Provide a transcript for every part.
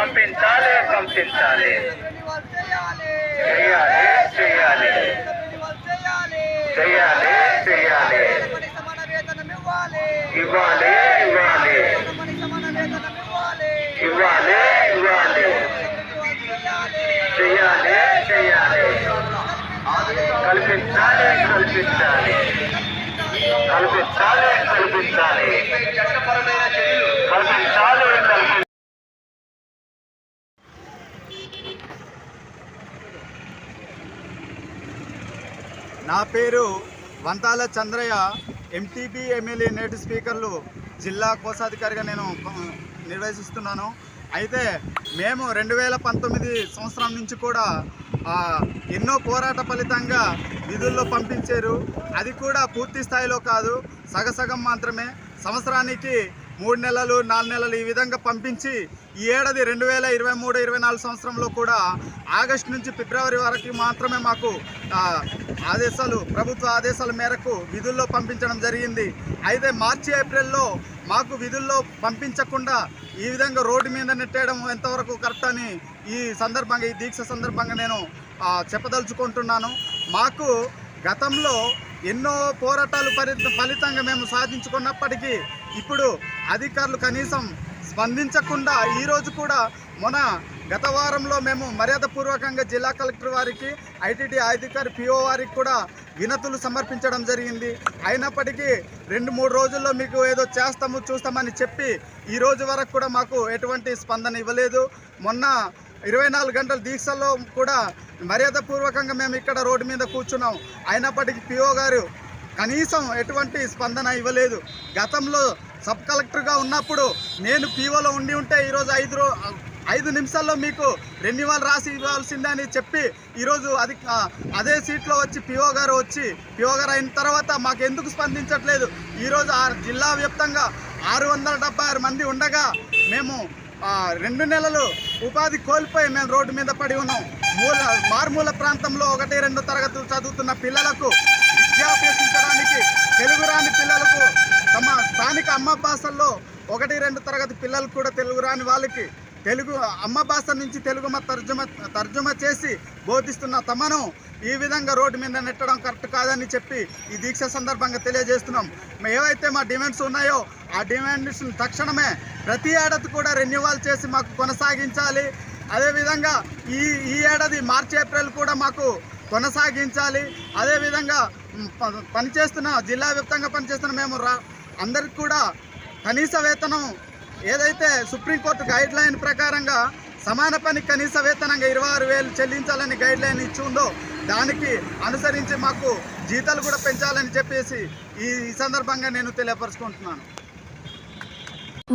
పంపించాలి పంపించాలి. చేయాలి చేయాలి. చేయాలి చేయాలి. ఇవ్వాలి ఇవ్వాలి. ఇవ్వాలి ఇవ్వాలి. చేయాలి చేయాలి. కల్పించాలి కల్పించాలి. కల్పించాలి కల్పించాలి కల్పించాలి కల్పించాలి నా పేరు వంతాల చంద్రయ్య ఎంటీబీ ఎమ్మెల్యే నేటి స్పీకర్లు జిల్లా కోశాధికారిగా నేను నిర్వహిస్తున్నాను. అయితే మేము రెండు వేల పంతొమ్మిది సంవత్సరం నుంచి కూడా ఎన్నో పోరాట ఫలితంగా విధుల్లో పంపించారు. అది కూడా పూర్తి స్థాయిలో కాదు సగసగం మాత్రమే. సంవత్సరానికి మూడు నెలలు నాలుగు నెలలు ఈ విధంగా పంపించి ఈ ఏడాది రెండు వేల ఇరవై మూడు ఇరవై నాలుగు సంవత్సరంలో కూడా ఆగస్టు నుంచి ఫిబ్రవరి వరకు మాత్రమే మాకు ఆదేశాలు ప్రభుత్వ ఆదేశాల మేరకు విధుల్లో పంపించడం జరిగింది. అయితే మార్చి ఏప్రిల్లో మాకు విధుల్లో పంపించకుండా ఈ విధంగా రోడ్డు మీద నెట్టేయడం ఎంతవరకు కరెక్ట్ అని ఈ సందర్భంగా ఈ దీక్ష సందర్భంగా నేను చెప్పదలుచుకుంటున్నాను. మాకు గతంలో ఎన్నో పోరాటాలు ఫలితంగా మేము సాధించుకున్నప్పటికీ ఇప్పుడు అధికారులు కనీసం స్పందించకుండా ఈరోజు కూడా మొన్న గత వారంలో మేము మర్యాదపూర్వకంగా జిల్లా కలెక్టర్ వారికి ఐటీటీ అధికారి పిఓ వారికి కూడా వినతులు సమర్పించడం జరిగింది. అయినప్పటికీ రెండు మూడు రోజుల్లో మీకు ఏదో చేస్తాము చూస్తామని చెప్పి ఈ రోజు వరకు కూడా మాకు ఎటువంటి స్పందన ఇవ్వలేదు. మొన్న ఇరవై నాలుగు గంటల దీక్షల్లో కూడా మర్యాదపూర్వకంగా మేము ఇక్కడ రోడ్డు మీద కూర్చున్నాం. అయినప్పటికీ పిఓ గారు కనీసం ఎటువంటి స్పందన ఇవ్వలేదు. గతంలో సబ్ కలెక్టర్గా ఉన్నప్పుడు నేను పీఓలో ఉండి ఉంటే ఈరోజు ఐదు రో ఐదు నిమిషాల్లో మీకు రెన్యువల్ రాసి ఇవ్వాల్సిందని చెప్పి ఈరోజు అది అదే సీట్లో వచ్చి పిఓ గారు వచ్చి పిఓ గారు అయిన తర్వాత మాకు ఎందుకు స్పందించట్లేదు? ఈరోజు ఆ జిల్లా వ్యాప్తంగా ఆరు వందల డెబ్బై ఆరు మంది ఉండగా మేము రెండు నెలలు ఉపాధి కోల్పోయి మేము రోడ్డు మీద పడి ఉన్నాం. మూల మారుమూల ప్రాంతంలో ఒకటి రెండు తరగతులు చదువుతున్న పిల్లలకు విద్యాభ్యసించడానికి తెలుగు రాని పిల్లలకు తమ స్థానిక అమ్మ భాషల్లో ఒకటి రెండు తరగతి పిల్లలు కూడా తెలుగు రాని వాళ్ళకి తెలుగు అమ్మ భాష నుంచి తెలుగు తర్జుమ తర్జుమ చేసి బోధిస్తున్న తమను ఈ విధంగా రోడ్డు మీద నెట్టడం కరెక్ట్ కాదని చెప్పి ఈ దీక్ష సందర్భంగా తెలియజేస్తున్నాం. ఏవైతే మా డిమాండ్స్ ఉన్నాయో ఆ డిమాండ్స్ తక్షణమే ప్రతి ఏడాది కూడా రెన్యువల్ చేసి మాకు కొనసాగించాలి. అదేవిధంగా ఈ ఈ ఏడాది మార్చి ఏప్రిల్ కూడా మాకు కొనసాగించాలి. అదేవిధంగా ప- పనిచేస్తున్న జిల్లా వ్యాప్తంగా పనిచేస్తున్న మేము రా అందరికి కూడా కనీస వేతనం ఏదైతే సుప్రీంకోర్టు గైడ్ లైన్ ప్రకారంగా సమాన పని కనీస వేతనంగా ఇరవై ఆరు వేలు చెల్లించాలని గైడ్ లైన్ ఇచ్చి ఉందో దానికి అనుసరించి మాకు జీతాలు కూడా పెంచాలని చెప్పేసి ఈ ఈ సందర్భంగా నేను తెలియపరుచుకుంటున్నాను.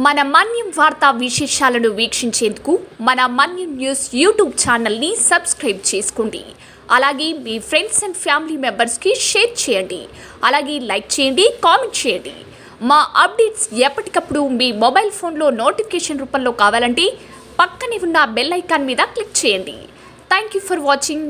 మన మన్యం వార్తా విశేషాలను వీక్షించేందుకు మన మన్యం న్యూస్ యూట్యూబ్ ఛానల్ని సబ్స్క్రైబ్ చేసుకోండి. అలాగే మీ ఫ్రెండ్స్ అండ్ ఫ్యామిలీ మెంబర్స్కి షేర్ చేయండి. అలాగే లైక్ చేయండి కామెంట్ చేయండి. మా అప్డేట్స్ ఎప్పటికప్పుడు మీ మొబైల్ ఫోన్లో నోటిఫికేషన్ రూపంలో కావాలంటే పక్కనే ఉన్న బెల్ ఐకాన్ మీద క్లిక్ చేయండి. Thank you for watching